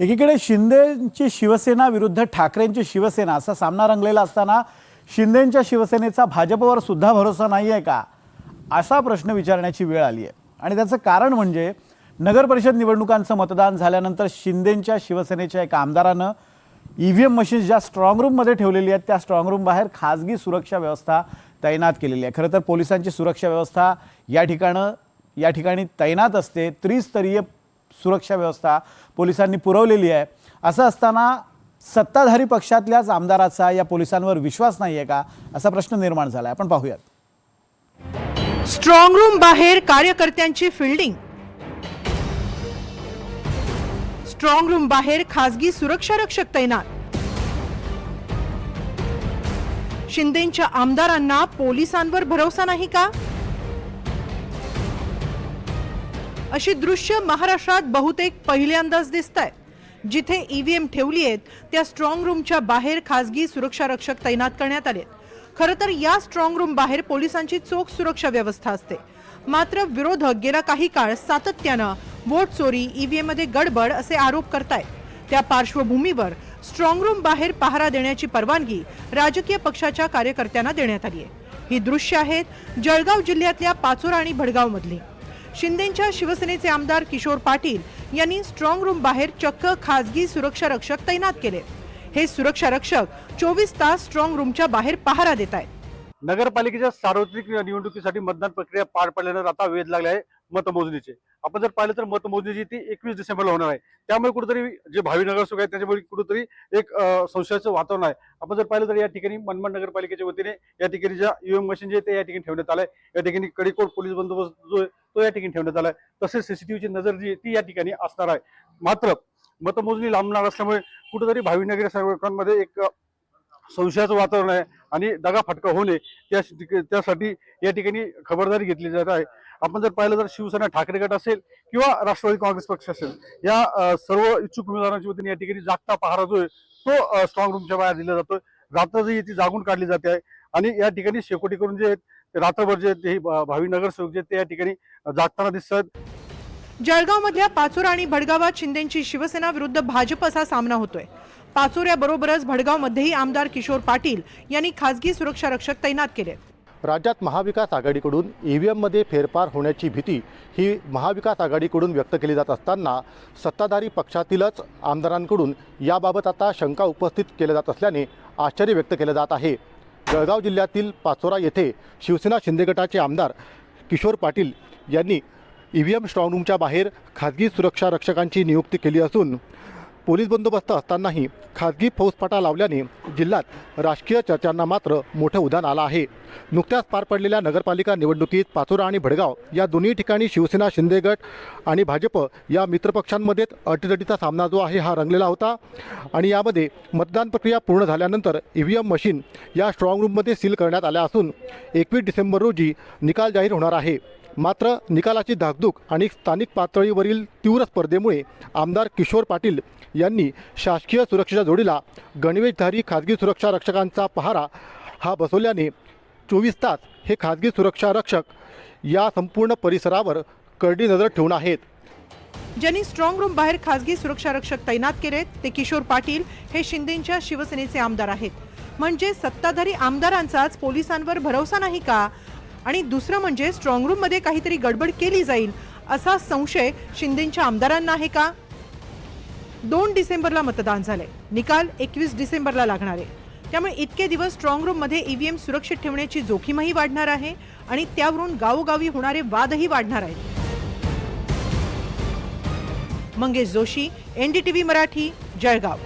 एकीकडे शिंदेची शिवसेना विरुद्ध ठाकरेंची शिवसेना असा सामना रंगलेला असताना शिंदेंच्या शिवसेनेचा भाजपवर सुद्धा भरोसा नाही आहे का? असा प्रश्न विचारण्याची वेळ आली आहे. आणि त्याचं कारण म्हणजे नगर परिषद निवडणुकांचं मतदान झाल्यानंतर शिंदेंच्या शिवसेनेच्या एका आमदारानं ई व्ही एम मशीन्स ज्या स्ट्रॉंग रूममध्ये ठेवलेली आहेत त्या स्ट्रॉंग रूमबाहेर खाजगी सुरक्षा व्यवस्था तैनात केलेली आहे. खरं तर पोलिसांची सुरक्षा व्यवस्था या ठिकाणं या ठिकाणी तैनात असते. त्रिस्तरीय सुरक्षा व्यवस्था पोलिसांनी पुरवलेली आहे. असं असताना सत्ताधारी पक्षातल्याच आमदाराचा या पोलिसांवर विश्वास नाही आहे का? असा प्रश्न निर्माण झाला आपण पाहूयात. स्ट्रॉंग रूम बाहेर कार्यकर्त्यांची फिल्डिंग. स्ट्रॉंग रूम बाहेर खासगी सुरक्षा रक्षक तैनात. शिंदेच्या आमदारांना पोलिसांवर भरोसा नाही का? अशी दृश्य महाराष्ट्रात बहुतेक पहिल्यांदाच दिसत आहे जिथे ईव्हीएम ठेवली आहेत त्या स्ट्रॉंग रूमच्या बाहेर खासगी सुरक्षा रक्षक तैनात करण्यात आले खरं तर या स्ट्रॉंग रूम बाहेर पोलिसांची चोख सुरक्षा व्यवस्था असते. मात्र विरोधक गेला काही काळ सातत्यानं वोट चोरी ईव्हीएममध्ये गडबड असे आरोप करतायत. त्या पार्श्वभूमीवर स्ट्रॉंग रूम बाहेर पहारा देण्याची परवानगी राजकीय पक्षाच्या कार्यकर्त्यांना देण्यात आली आहे. ही दृश्य आहेत जळगाव जिल्ह्यातल्या पाचोरा आणि भडगाव मधली शिंदेच्या शिवसेनेचे आमदार किशोर पाटील यांनी स्ट्रॉंग रूम बाहेर चक्क खासगी सुरक्षा रक्षक तैनात केले. हे सुरक्षा रक्षक चोवीस तास स्ट्रॉंग रूमच्या बाहेर पहारा देत आहेत. नगरपालिकेच्या सार्वत्रिक निवडणुकीसाठी मतदान प्रक्रिया पार पडल्यानंतर आता वेध लागला आहे. मतमोजणीचे. आपण जर पाहिलं तर मतमोजणी जी ती एकवीस डिसेंबरला होणार आहे. त्यामुळे कुठेतरी जे भावी नगरसेवक आहेत त्याच्यामुळे कुठेतरी एक संशयाचं वातावरण आहे. आपण जर पाहिलं तर या ठिकाणी मनमाड नगरपालिकेच्या वतीने या ठिकाणी ज्या UM ईव्हीएम मशीन जे ते या ठिकाणी ठेवण्यात आलंय. या ठिकाणी कडीकोट पोलीस बंदोबस्त जो आहे तो या ठिकाणी ठेवण्यात आलाय. तसेच सीसीटीव्हीची नजर जी आहे ती या ठिकाणी असणार आहे. मात्र मतमोजणी लांबणार असल्यामुळे कुठेतरी भावी नगरसेवकांमध्ये एक संशयाचं वातावरण आहे आणि दगा फटका होऊ नये. त्या त्यासाठी या ठिकाणी खबरदारी घेतली जात आहे. आपण जर पाहिलं तर शिवसेना ठाकरे गट असेल किंवा राष्ट्रवादी काँग्रेस पक्ष असेल या सर्व इच्छुक उमेदवारांच्या वतीने या ठिकाणी जागता पहारा जो आहे तो स्ट्रॉंग रूमच्या बाहेर दिला जातोय. रात्र जी ती जागून काढली जाते आहे आणि या ठिकाणी शेकोटी करून जे आहेत रात्रभर जे ते हे भावी नगरसेवक जे आहेत ते या ठिकाणी जागताना दिसत आहेत जळगाव मधल्या पाचोरा आणि भडगावात शिंदेची शिवसेना विरुद्ध भाजप असा सामना होतोय. पाचोऱ्याबरोबरच भडगावमध्येही आमदार किशोर पाटील यांनी खासगी सुरक्षा रक्षक तैनात केले. राज्यात महाविकास आघाडीकडून ई व्ही एममध्ये फेरफार होण्याची भीती ही महाविकास आघाडीकडून व्यक्त केली जात असताना सत्ताधारी पक्षातीलच आमदारांकडून याबाबत आता शंका उपस्थित केल्या जात असल्याने आश्चर्य व्यक्त केलं जात आहे. जळगाव जिल्ह्यातील पाचोरा येथे शिवसेना शिंदे गटाचे आमदार किशोर पाटील यांनी ई व्ही एम स्ट्रॉंगरूमच्या बाहेर खाजगी सुरक्षा रक्षकांची नियुक्ती केली असून पोलीस बंदोबस्त असतानाही खाजगी फौजफाटा लावल्याने जिल्ह्यात राजकीय चर्चांना मात्र मोठं उदान आलं आहे. नुकत्याच पार पडलेल्या नगरपालिका निवडणुकीत पाचोरा आणि भडगाव या दोन्ही ठिकाणी शिवसेना शिंदे गट आणि भाजप या मित्रपक्षांमध्येच अटीतटीचा सामना जो आहे हा रंगलेला होता आणि यामध्ये मतदान प्रक्रिया पूर्ण झाल्यानंतर ई व्ही एम मशीन या स्ट्रॉंग रूममध्ये सील करण्यात आल्या असून एकवीस डिसेंबर रोजी निकाल जाहीर होणार आहे. मात्र निकालाची धाकधूक आणि स्थानिक पातळीवरील तीव्र स्पर्धेमुळे आमदार किशोर पाटील यांनी शासकीय सुरक्षेच्या जोडीला गणवेशधारी खाजगी सुरक्षा रक्षकांचा पहारा हा बसवल्याने चोवीस तास हे खाजगी सुरक्षा रक्षक या संपूर्ण परिसरावर करडी नजर ठेवून आहेत. ज्यांनी स्ट्रॉंग रूम बाहेर खासगी सुरक्षा रक्षक तैनात केलेत ते किशोर पाटील हे शिंदेच्या शिवसेनेचे आमदार आहेत. म्हणजे सत्ताधारी आमदारांचाच पोलिसांवर भरोसा नाही का? आणि दुसरं म्हणजे स्ट्रॉंग रूममध्ये काहीतरी गडबड केली जाईल असा संशय शिंदेच्या आमदारांना आहे का? दोन डिसेंबरला मतदान झालंय. निकाल एकवीस डिसेंबरला लागणार आहे. त्यामुळे इतके दिवस स्ट्रॉंग रूममध्ये ईव्हीएम सुरक्षित ठेवण्याची जोखीमही वाढणार आहे आणि त्यावरून गावोगावी होणारे वादही वाढणार आहेत. मंगेश जोशी एनडीटीव्ही मराठी जळगाव.